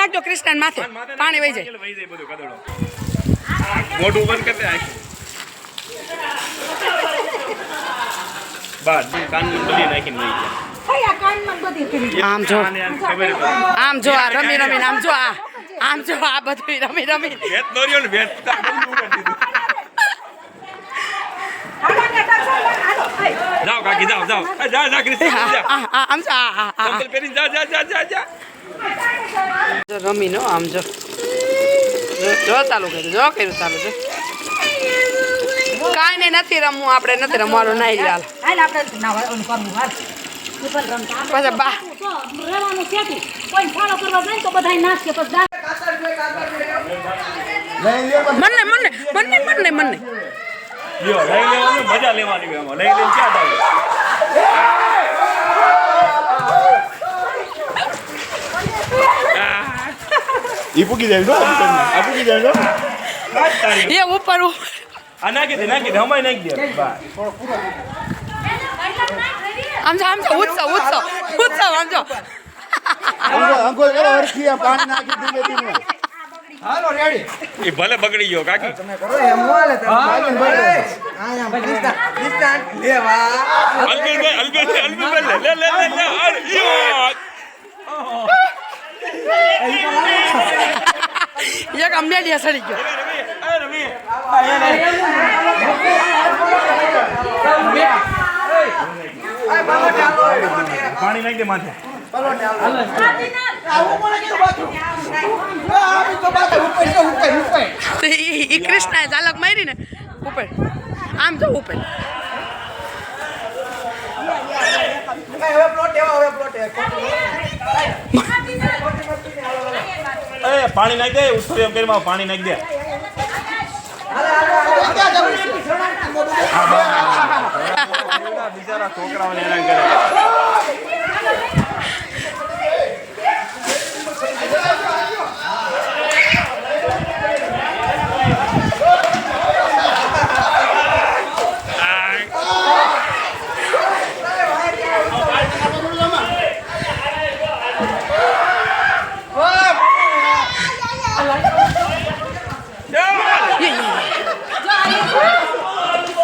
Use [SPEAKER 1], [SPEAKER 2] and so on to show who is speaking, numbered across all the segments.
[SPEAKER 1] નાખજો કૃષ્ણ માથે. પાણી વહી જાય.
[SPEAKER 2] વહી જાય બધું કદડો મોઢું બંધ કરી
[SPEAKER 3] કરી
[SPEAKER 1] આમ જો. આમ જો આ રમી રમીને આમ જો આ. આમ જો આ બધું રમી રમી.
[SPEAKER 2] જાઓ કાકી જાઓ જાઓ. જા જા કૃષ્ણ જા.
[SPEAKER 1] આમ જો આ આ, આ
[SPEAKER 2] ચંપલ પહેરીને જા જા જા જા જા
[SPEAKER 1] જો. રમી નો આમ જો. જો ચાલુ કર્યું જો કર્યું ચાલુ છે કાંઈ નહીં નથી રમવું આપણે નથી રમવાનું નહીં ચાલ પછી બા. મને મને મને મને મને
[SPEAKER 2] લ્યો લઈ લેવાનું મજા લેવાની લઈ લઈને ક્યાં
[SPEAKER 4] પૂકી જાય છો આ પૂકી જાય
[SPEAKER 2] તારી
[SPEAKER 1] એ ઉપર ઉપર.
[SPEAKER 2] આ નાખી દે નાખી દે હમાય નાખી દે બસ
[SPEAKER 1] આમ જો આમ જો ઉત્સવ ઉત્સવ ઉત્સવ આમ જો
[SPEAKER 4] અંકો કરો હરખી આ પાણી નાખી ધીમે ધીમે
[SPEAKER 2] એ ભલે બગડી ગયો કાકી અલ્બેલ અલ્બેલ અલ્બેલ લે લે લે લે લે અરે યો
[SPEAKER 1] એક અમેલિયા સડી ગયો
[SPEAKER 2] પાણી નાખી દે માથે
[SPEAKER 1] તો ઈ ઈ ઝાલક મારી ને ઉપર આમ જો ઉપર
[SPEAKER 2] એ પાણી નાખી દે ઉઠો એમ કરી પાણી નાખી દે. બિચારા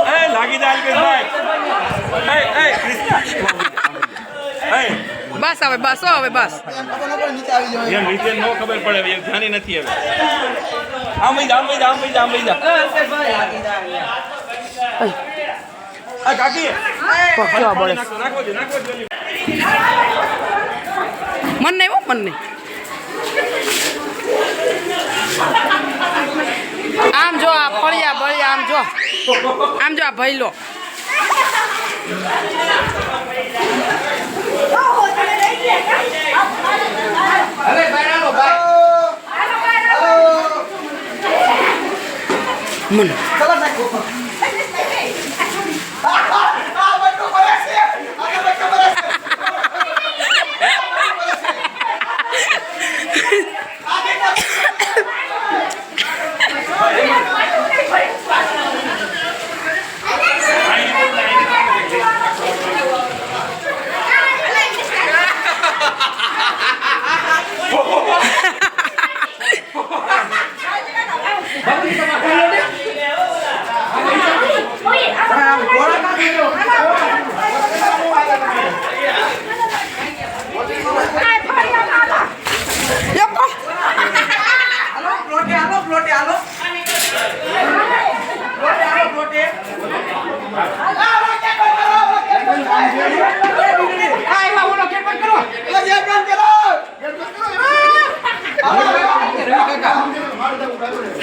[SPEAKER 2] એ લાગી જાય અલ્પેશભાઈ એ એ કૃષ્ણ એ
[SPEAKER 1] બસ હવે બસ હો હવે બસ.
[SPEAKER 2] નીચે નો ખબર પડે એ ધ્યાની નથી હવે. આમ જા આમ જા આમ જા આમ જા. આ કાકી
[SPEAKER 1] પકડવા પડે
[SPEAKER 2] નાખો નાખો દે નાખો દે
[SPEAKER 1] મન નહીં હો મન નહીં. આમ જો આ ફળિયા બળિયા આમ જો. આમ જો આ ભૈલો મને.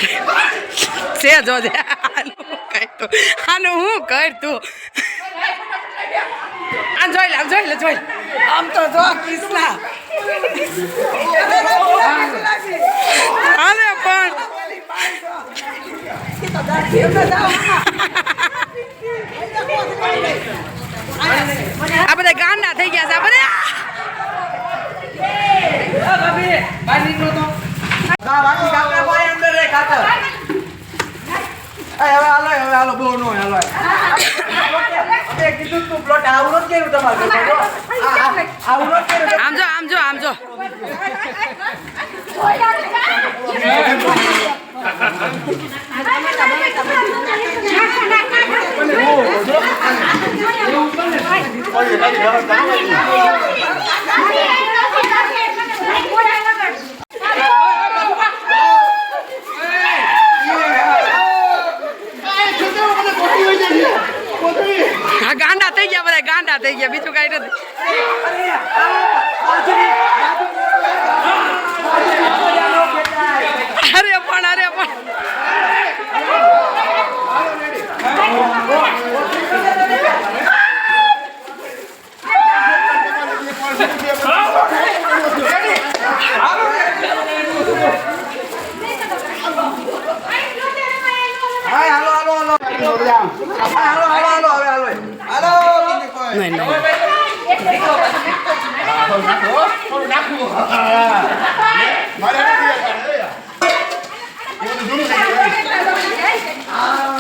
[SPEAKER 1] છે જો આનું હું કર તું? આ જોઈ લે આમ જોઈ લે, જોઈ. આમ તો જો અરે પણ. આ બધા ગાંડા થઈ ગયા છે, આ બધા.
[SPEAKER 5] કાકા. હવે હાલો હવે
[SPEAKER 4] હાલો
[SPEAKER 5] બહુ નો હાલો. કીધું તું પ્લોટ
[SPEAKER 4] આવું
[SPEAKER 5] નથી કર્યું તમારે
[SPEAKER 3] આવું
[SPEAKER 5] નથી કર્યું.
[SPEAKER 1] આમ જો આમ જો આમ જો. Oh, ગાંડા થઈ ગયા બધા ગાંડા થઈ ગયા. બીજું કઈ નથી. અરે પણ અરે પણ.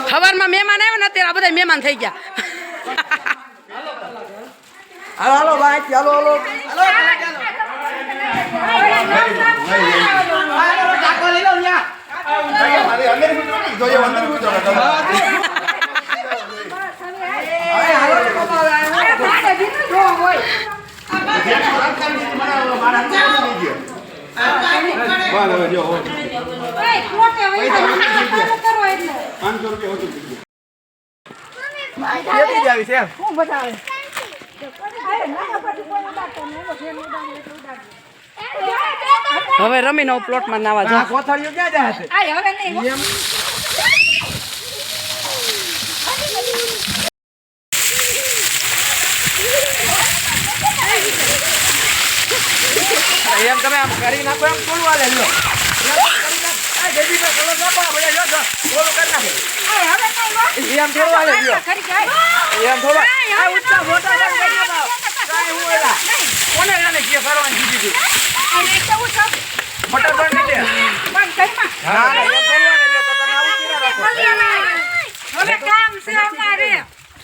[SPEAKER 1] સવારમાં મહેમાન આવ્યો ને અત્યારે આ બધા મહેમાન થઈ ગયા.
[SPEAKER 4] હાલો અંદર ચાલો હાલો. હાલો અંદર કૂદો. જેટલું રાખવાનું છે, મારા- મારા હાથમાં નથી ગયો. બસ હવે
[SPEAKER 1] રમી રમીને પ્લોટમાં નાવા જા
[SPEAKER 3] હવે નહીં
[SPEAKER 2] એમ તમે આમ કરી નાખો એમ થોડું હાલે લ્યો એમ કરી નાખ. આ જલ્દી માં કલર નાખો, આપણે જો, જો, થોડું કરી નાખો.
[SPEAKER 3] આ હવે નહીં
[SPEAKER 2] એમ થોડું હાલે લ્યો.
[SPEAKER 3] ખરી જાય
[SPEAKER 2] એમ થોડું. આ ઊંચા મોટા કાંઈ કરી નાખો. કાંઈ હું એલા. કોને જાણે કે કરવાની કીધી હતી? બટર બન નહીં દે. હા, એમ થોડું હાલે લ્યો, તો તમે આમ કરી નાખો
[SPEAKER 3] એમ થોડું હાલે લો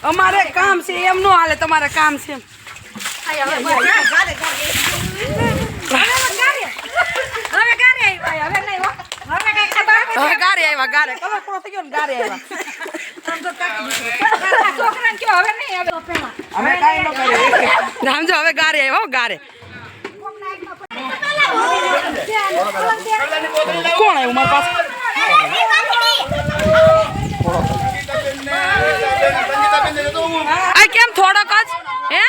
[SPEAKER 1] અમારે કામ છે એમ નો હાલે તમારે કામ છે એમ.
[SPEAKER 3] ગારે આવ્યા
[SPEAKER 1] ગારે. કલર પૂરો થઈ ગયો ને ગારે આવ્યા. સમજો હવે ગારે આવ્યા ગારે. કોણ આવ્યું મારી પાસે? કેમ થોડોક જ હે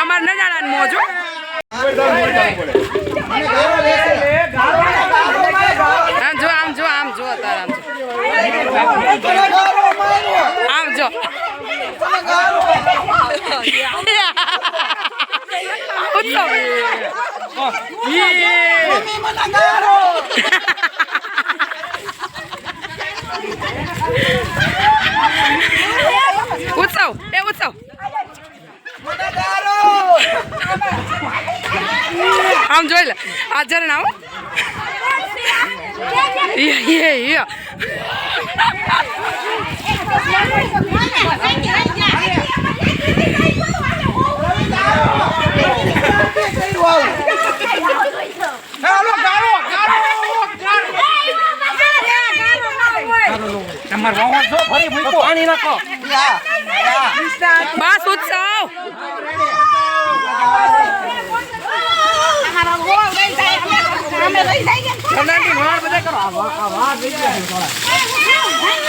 [SPEAKER 1] અમાર નજાડા મોજો આમ જો આમ જો આમ જો તાર આમ જો આમ જો ઉત્સવ એ ઉત્સવ. આમ જોઈ લે આ ઝરણા યે યે યે
[SPEAKER 2] હાલો, ગાળો, ગાળો, ગાળો. તમારે વાહો જો, ફરી નાખો.
[SPEAKER 1] બસ ઉત્સવ.
[SPEAKER 2] કલાકની વાળ બધા કરો. આ વા- આ વાળ રહી ગયા છે થોડા.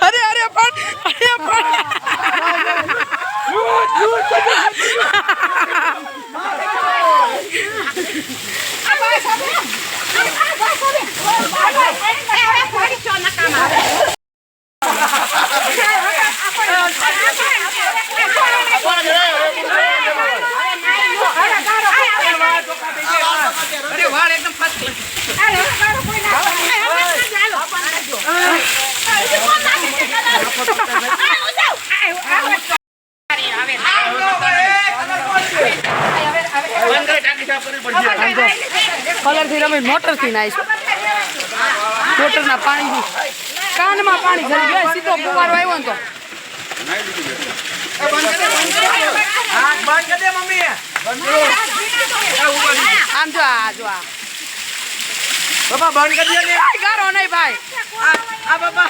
[SPEAKER 1] અરે અરે પણ અરે પણ
[SPEAKER 2] અરે વાળ એકદમ ફાસ્ટ બંધ કરી ટાંકી સાફ કરવી પડશે.
[SPEAKER 1] કલરથી રમી મોટરથી નાઈશું મોટર ના પાણી કાનમાં પાણી ભરી ગયા સીધો ફુવારો આવ્યો ને તો.
[SPEAKER 2] હા બંધ કરી દે મમ્મી
[SPEAKER 1] આમ જો આ જો આ.
[SPEAKER 2] બાપા બંધ કરી દે ને.
[SPEAKER 1] ગારો નહીં ભાઈ.
[SPEAKER 2] આ આ બાપા.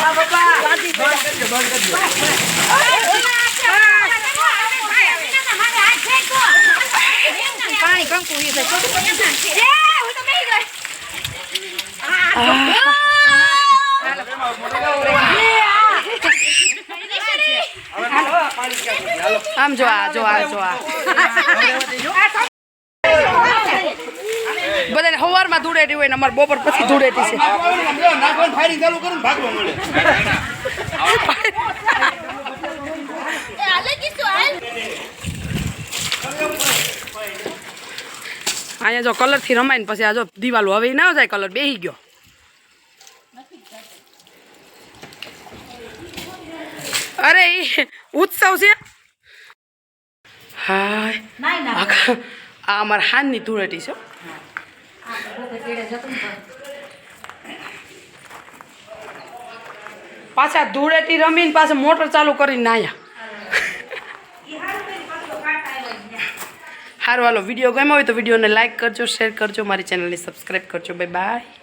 [SPEAKER 2] આ બાપા. બંધ કરી દે બંધ કરી દે.
[SPEAKER 3] પાણી કંકુ ઈ થાય.
[SPEAKER 1] આમ જો આ જો આ જો આ બધાને સવારમાં ધૂળેટી હોય ને અમારે બપોર પછી ધૂળેટી છે
[SPEAKER 4] નાખવાનું ફાયરિંગ ચાલુ કરું ને ભાગવા મળે
[SPEAKER 1] અહીંયા જો કલરથી રમાય ને પછી આ જો દિવાલો હવે ના જાય કલર બેહી ગયો. અરે ઉત્સવ છે. આખા આ અમારા હાનની ધૂળેટી છે. પાછા ધૂળેટી રમીને પાછા મોટર ચાલુ કરીને નાયા. સારું હાલો વીડિયો ગમ્યો હોય તો વિડીયોને લાઇક કરજો શેર કરજો, મારી ચેનલને સબસ્ક્રાઈબ કરજો. Bye bye